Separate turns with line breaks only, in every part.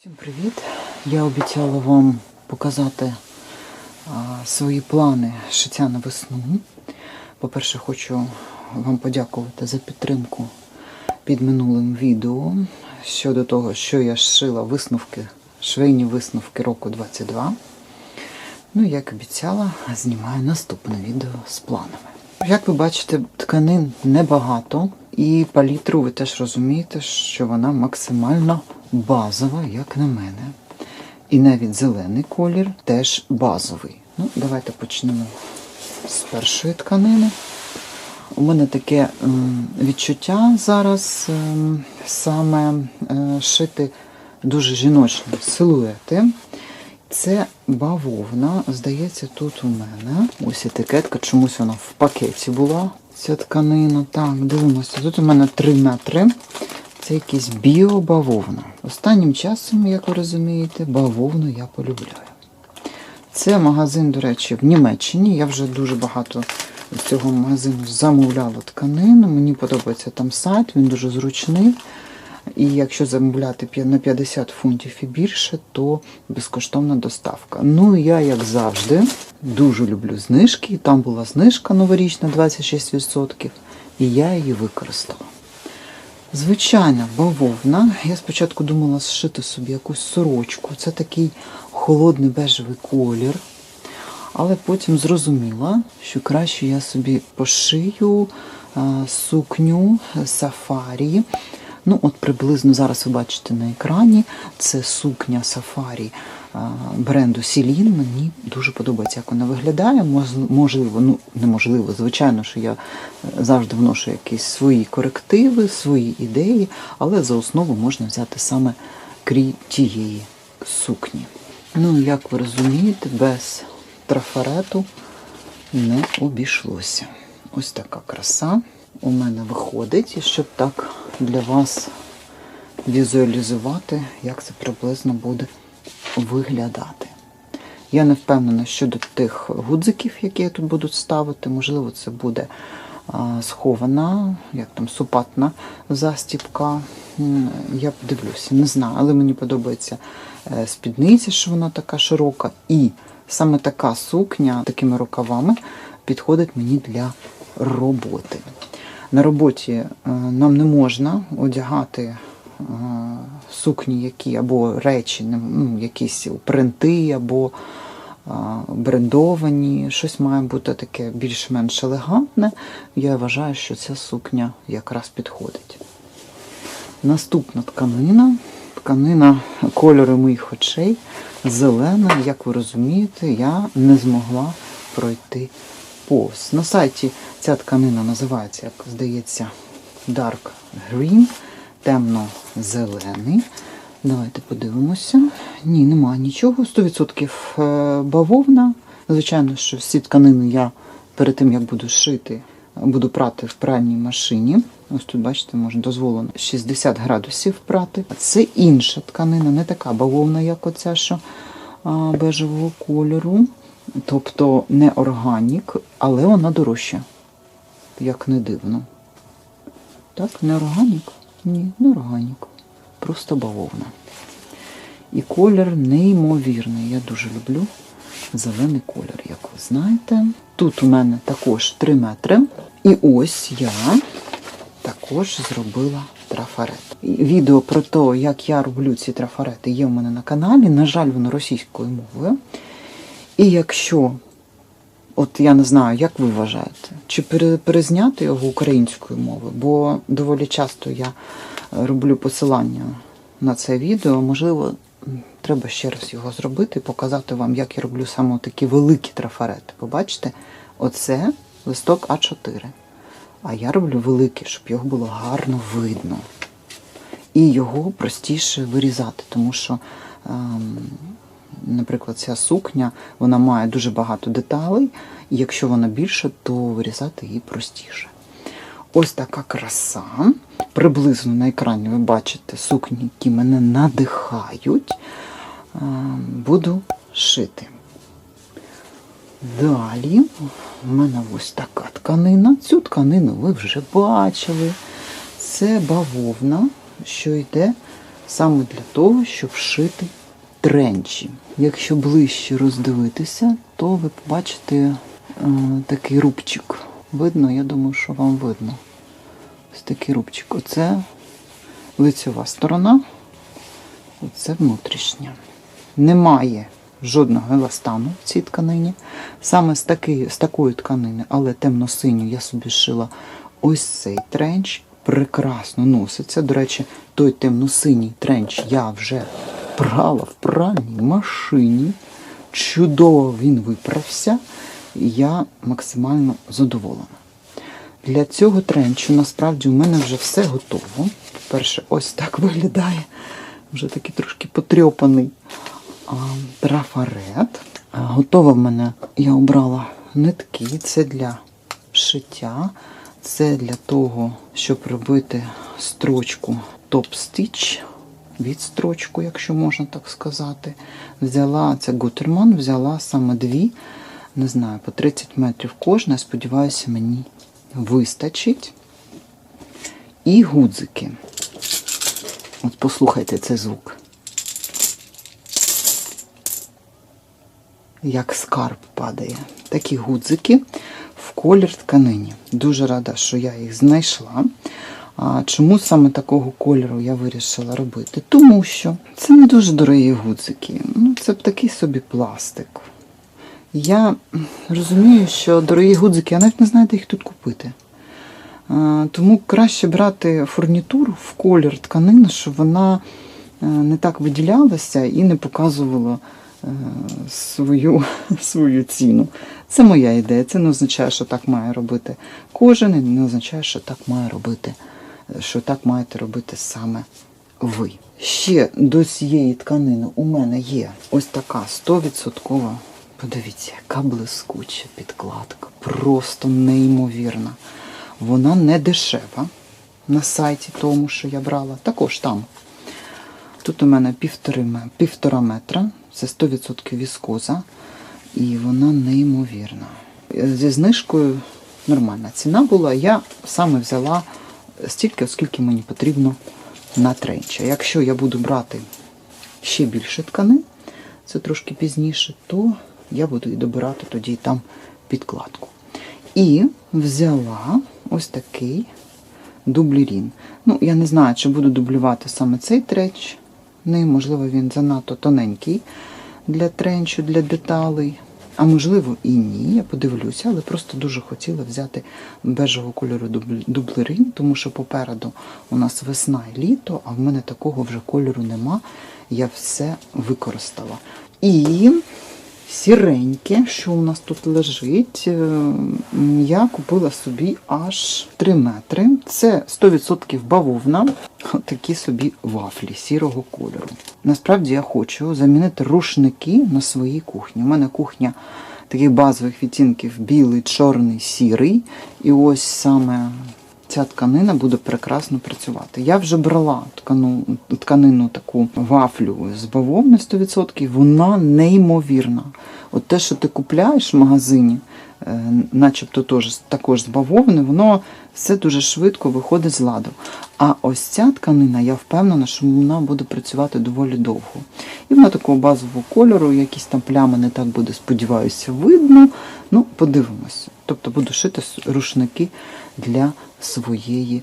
Всім привіт! Я обіцяла вам показати а, свої плани шиття на весну. По-перше, хочу вам подякувати за підтримку під минулим відео щодо того, що я шила висновки, швейні висновки року 22. Ну, як обіцяла, знімаю наступне відео з планами. Як ви бачите, тканин небагато, і палітру ви теж розумієте, що вона максимально базова, як на мене. І навіть зелений колір теж базовий. Ну, давайте почнемо з першої тканини. У мене таке відчуття зараз ем, саме е, шити дуже жіночні силуети. Це бавовна. Здається, тут у мене ось етикетка, чомусь вона в пакеті була. Ця тканина. Так, дивимося. Тут у мене 3 метри. Це якийсь біобавовна. Останнім часом, як ви розумієте, бавовну я полюбляю. Це магазин, до речі, в Німеччині. Я вже дуже багато з цього магазину замовляла тканину. Мені подобається там сайт, він дуже зручний. І якщо замовляти на 50 фунтів і більше, то безкоштовна доставка. Ну, я, як завжди, дуже люблю знижки. Там була знижка новорічна 26%, і я її використала. Звичайна бавовна. Я спочатку думала зшити собі якусь сорочку. Це такий холодний бежевий колір. Але потім зрозуміла, що краще я собі пошию сукню сафарі. Ну, от приблизно зараз ви бачите на екрані. Це сукня сафарі бренду Сілін. Мені дуже подобається, як вона виглядає. Можливо, ну неможливо, звичайно, що я е, завжди вношу якісь свої корективи, свої ідеї, але за основу можна взяти саме крій тієї сукні. Ну, як ви розумієте, без трафарету не обійшлося. Ось така краса у мене виходить, і щоб так для вас візуалізувати, як це приблизно буде виглядати. Я не впевнена щодо тих гудзиків, які я тут буду ставити. Можливо, це буде схована, як там супатна застіпка. Я подивлюся, не знаю, але мені подобається е, спідниця, що вона така широка. І саме така сукня такими рукавами підходить мені для роботи. На роботі е, нам не можна одягати сукні, які або речі, ну, якісь принти, або брендовані. Щось має бути таке більш-менш елегантне. Я вважаю, що ця сукня якраз підходить. Наступна тканина. Тканина кольори моїх очей. Зелена, як ви розумієте, я не змогла пройти повз. На сайті ця тканина називається, як здається, Dark Green, темно-зелений. Давайте подивимося. Ні, нема нічого. 100% е, бавовна. Звичайно, що всі тканини я перед тим, як буду шити, буду прати в пральній машині. Ось тут, бачите, можна дозволено 60 градусів прати. Це інша тканина, не така бавовна, як оця, що бежевого кольору. Тобто не органік, але вона дорожча. Як не дивно. Так, не органік? Ні, не органік. Просто бавовна. І колір неймовірний. Я дуже люблю зелений колір, як ви знаєте. Тут у мене також 3 метри. І ось я також зробила трафарет. Відео про те, як я роблю ці трафарети, є у мене на каналі. На жаль, воно російською мовою. І якщо, от я не знаю, як ви вважаєте, чи перезняти його українською мовою, бо доволі часто я е, роблю посилання на це відео, можливо, треба ще раз його зробити і показати вам, як я роблю саме такі великі трафарети. Побачите, оце листок А4. А я роблю великий, щоб його було гарно видно. І його простіше вирізати, тому що, ем, наприклад, ця сукня вона має дуже багато деталей, і якщо вона більша, то вирізати її простіше. Ось така краса. Приблизно на екрані ви бачите сукні, які мене надихають. Ем, Буду шити. Далі в мене ось така тканина. Цю тканину ви вже бачили. Це бавовна, що йде саме для того, щоб шити тренчі. Якщо ближче роздивитися, то ви побачите е, такий рубчик. Видно, я думаю, що вам видно. Ось такий рубчик. Оце лицьова сторона, оце внутрішня. Немає жодного еластану в цій тканині. Саме з, таки, з такої тканини, але темно-синю я собі шила ось цей тренч. Прекрасно носиться. До речі, той темно-синій тренч я вже прала в пральній машині. Чудово він виправся. і Я максимально задоволена. Для цього тренчу насправді у мене вже все готово. По-перше, ось так виглядає. Вже такий трошки потрьопаний трафарет. Готова в мене, я обрала нитки. Це для шиття, це для того, щоб робити строчку топ-стіч, відстрочку, якщо можна так сказати. Взяла це Гутерман, взяла саме дві, не знаю, по 30 метрів кожна. Сподіваюся, мені вистачить. І гудзики. От послухайте цей звук. Як скарб падає. Такі гудзики в колір тканині. Дуже рада, що я їх знайшла. Чому саме такого кольору я вирішила робити? Тому що це не дуже дорогі гудзики. Ну, це такий собі пластик. Я розумію, що дорогі гудзики, я навіть не знаю, де їх тут купити. Тому краще брати фурнітуру в колір тканини, щоб вона е, не так виділялася і не показувала е, свою, свою ціну. Це моя ідея. Це не означає, що так має робити кожен, і не означає, що так має робити, що так маєте робити саме ви. Ще до цієї тканини у мене є ось така 100%. Подивіться, яка блискуча підкладка. Просто неймовірна. Вона не дешева на сайті тому, що я брала. Також там. Тут у мене півтора метра, це 100% віскоза, і вона неймовірна. Зі знижкою нормальна ціна була. Я саме взяла стільки, оскільки мені потрібно на тренча. Якщо я буду брати ще більше тканин, це трошки пізніше, то я буду і добирати тоді там підкладку. І взяла ось такий дублірін. Ну, я не знаю, чи буду дублювати саме цей треч. Не, можливо, він занадто тоненький для тренчу, для деталей. А можливо і ні, я подивлюся, але просто дуже хотіла взяти бежого кольору дублерин, тому що попереду у нас весна і літо, а в мене такого вже кольору нема. Я все використала. І сіреньке, що у нас тут лежить, е, я купила собі аж 3 метри. Це 100% бавовна. Такі собі вафлі сірого кольору. Насправді я хочу замінити рушники на своїй кухні. У мене кухня таких базових відтінків білий, чорний, сірий. І ось саме ця тканина буде прекрасно працювати. Я вже брала ткану, тканину таку вафлю з бавовни 100%, вона неймовірна. От те, що ти купляєш в магазині, е, начебто теж, також з бавовни, воно все дуже швидко виходить з ладу. А ось ця тканина, я впевнена, що вона буде працювати доволі довго. І вона такого базового кольору, якісь там плями не так буде, сподіваюся, видно. Ну, подивимось. Тобто буду шити рушники для своєї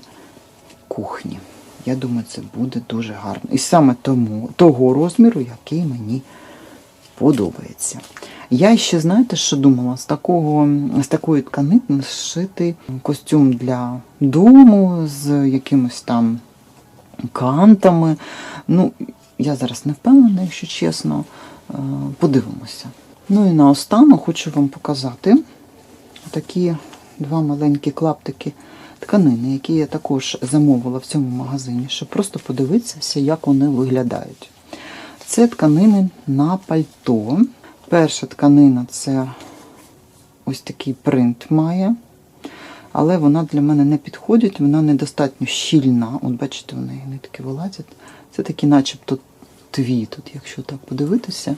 кухні. Я думаю, це буде дуже гарно. І саме тому, того розміру, який мені подобається. Я ще, знаєте, що думала? З, такого, з такої тканини шити костюм для дому з якимось там кантами. Ну, я зараз не впевнена, якщо чесно. Е, Подивимося. Ну і наостанок хочу вам показати такі два маленькі клаптики тканини, які я також замовила в цьому магазині, щоб просто подивитися, як вони виглядають. Це тканини на пальто. Перша тканина це ось такий принт має. Але вона для мене не підходить, вона недостатньо щільна. От бачите, в неї нитки вилазять. Це такі, начебто, тві тут, якщо так подивитися,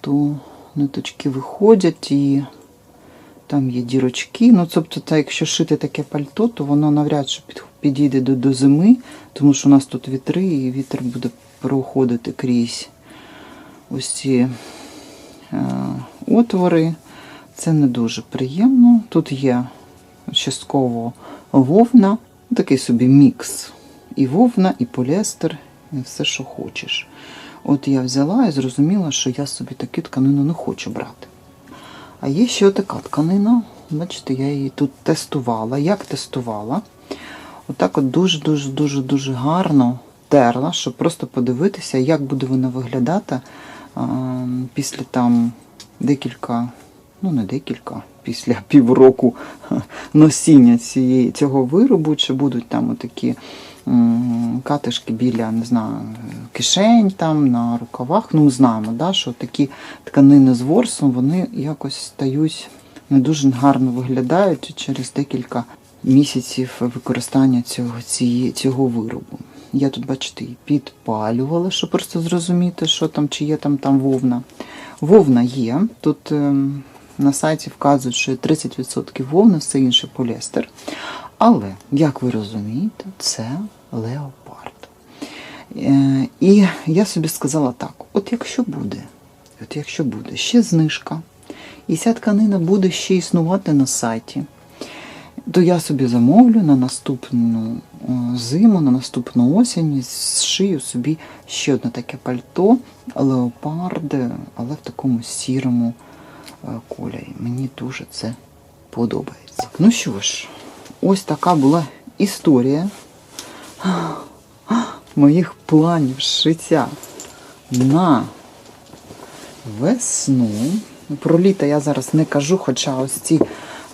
то ниточки виходять і Там є дірочки. Ну, тобто, та, якщо шити таке пальто, то воно навряд чи підійде до, до зими, тому що у нас тут вітри, і вітер буде проходити крізь ось ці е, отвори. Це не дуже приємно. Тут є частково вовна, такий собі мікс. І вовна, і поліестер, і все, що хочеш. От я взяла і зрозуміла, що я собі таку тканину не хочу брати. А є ще така тканина. Бачите, я її тут тестувала. Як тестувала? Отак от дуже-дуже-дуже-дуже гарно терла, щоб просто подивитися, як буде вона виглядати після там декілька, ну не декілька, після півроку носіння цієї, цього виробу, чи будуть там отакі катишки біля, не знаю, кишень там, на рукавах. Ну, ми знаємо, да, що такі тканини з ворсом, вони якось стають не дуже гарно виглядають через декілька місяців використання цього, цієї, цього виробу. Я тут, бачите, її підпалювала, щоб просто зрозуміти, що там, чи є там, там вовна. Вовна є. Тут ем, на сайті вказують, що 30% вовни, все інше поліестер. Але, як ви розумієте, це леопард. Е, І я собі сказала так: от якщо буде, от якщо буде ще знижка, і ця тканина буде ще існувати на сайті, то я собі замовлю на наступну е, зиму, на наступну осінь, зшию собі ще одне таке пальто леопард, але в такому сірому е, кольорі. Мені дуже це подобається. Ну що ж, ось така була історія моїх планів шиття на весну. Про літо я зараз не кажу, хоча ось ці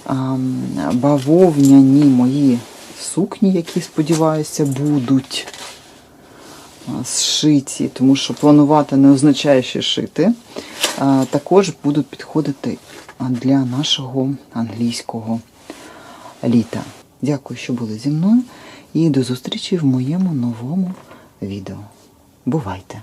ам, бавовняні мої сукні, які, сподіваюся, будуть а, зшиті, тому що планувати не означає ще шити, а, також будуть підходити для нашого англійського літа. Дякую, що були зі мною, і до зустрічі в моєму новому відео. Бувайте!